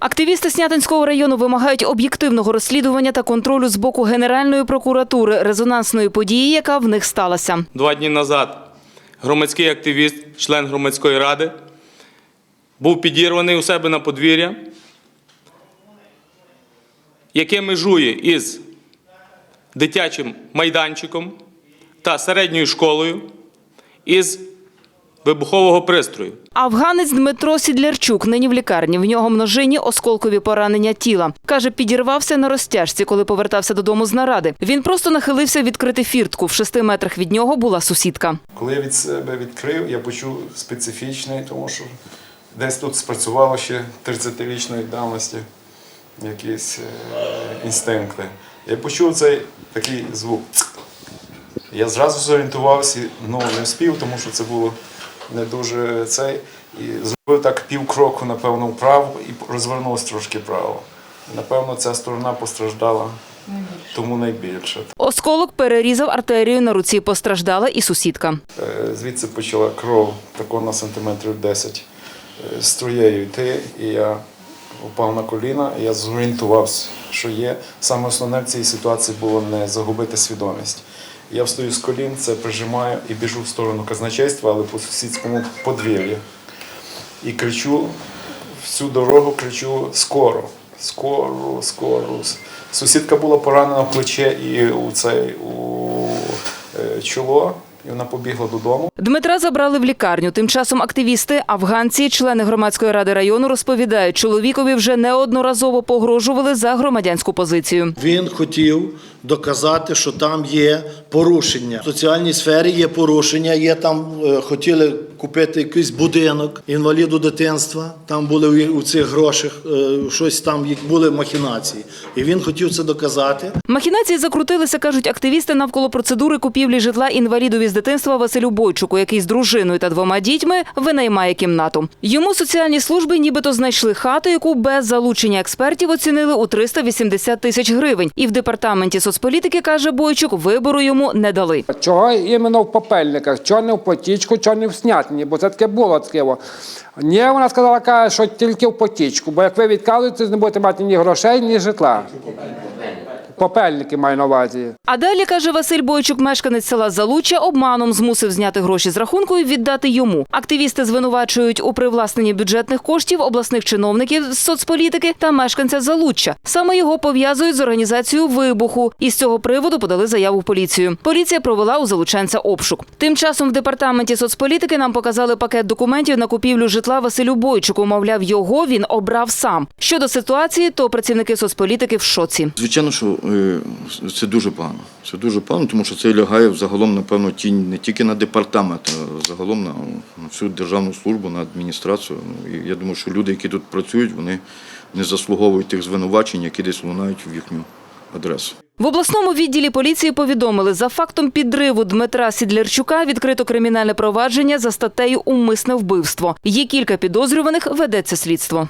Активісти Снятинського району вимагають об'єктивного розслідування та контролю з боку Генеральної прокуратури резонансної події, яка в них сталася. Два дні назад громадський активіст, член громадської ради, був підірваний у себе на подвір'я, яке межує із дитячим майданчиком та середньою школою із вибухового пристрою. Афганець Дмитро Сідлярчук нині в лікарні. В нього множинні осколкові поранення тіла. Каже, підірвався на розтяжці, коли повертався додому з наради. Він просто нахилився відкрити фіртку. В шести метрах від нього була сусідка. Коли я від себе відкрив, я почув специфічний, тому що десь тут спрацювало ще 30-річної давності якісь е, інстинкти. Я почув цей такий звук. Я зразу зорієнтувався, ну не вспів, тому що це було не дуже цей. І зробив так півкроку, напевно, вправо і розвернувся трошки вправо. Напевно, ця сторона постраждала тому найбільше. Осколок перерізав артерію на руці. Постраждала і сусідка. Е, Звідси почала кров тако на сантиметрів 10 е, струєю йти, і я впав на коліна, і я зорієнтувався, що є. Саме основне в цій ситуації було не загубити свідомість. Я встаю з колін, це прижимаю і біжу в сторону казначейства, але по сусідському подвір'ю. І кричу всю дорогу, кричу скоро, скоро, скоро. Сусідка була поранена в плече і у цей у е, чоло, і вона побігла додому. Дмитра забрали в лікарню. Тим часом активісти, афганці, члени громадської ради району розповідають, чоловікові вже неодноразово погрожували за громадянську позицію. Він хотів доказати, що там є порушення. В соціальній сфері є порушення. Є там е, хотіли купити якийсь будинок інваліду дитинства. Там були у- у цих грошах е, щось там їх були махінації. І він хотів це доказати. Махінації закрутилися, кажуть активісти, навколо процедури купівлі житла інвалідові з дитинства Василю Бойчуку, який з дружиною та двома дітьми винаймає кімнату. Йому соціальні служби нібито знайшли хату, яку без залучення експертів оцінили у 380 тисяч гривень. І в департаменті соцполітики, каже Бойчук, вибору йому не дали. Чого іменно в попельниках, чого не в потічку, чого не в снятині, бо це таке було таке. Ні, вона сказала, каже, що тільки в потічку, бо як ви відказуєтесь, не будете мати ні грошей, ні житла. Попельники маю на увазі. А далі, каже Василь Бойчук, мешканець села Залуччя, обманом змусив зняти гроші з рахунку і віддати йому. Активісти звинувачують у привласненні бюджетних коштів обласних чиновників з соцполітики та мешканця Залуччя. Саме його пов'язують з організацією вибуху. І з цього приводу подали заяву в поліцію. Поліція провела у залученця обшук. Тим часом в департаменті соцполітики нам показали пакет документів на купівлю житла Василю Бойчуку. Мовляв, його він обрав сам. Щодо ситуації, то працівники соцполітики в шоці. Звичайно, що е, це дуже погано. Це дуже погано, тому що це лягає взагалом, напевно, тінь не тільки на департамент, а загалом на, на всю державну службу, на адміністрацію. Ну, і я думаю, що люди, які тут працюють, вони не заслуговують тих звинувачень, які десь лунають в їхню адресу. В обласному відділі поліції повідомили, за фактом підриву Дмитра Сідлярчука відкрито кримінальне провадження за статтею «Умисне вбивство». Є кілька підозрюваних, ведеться слідство.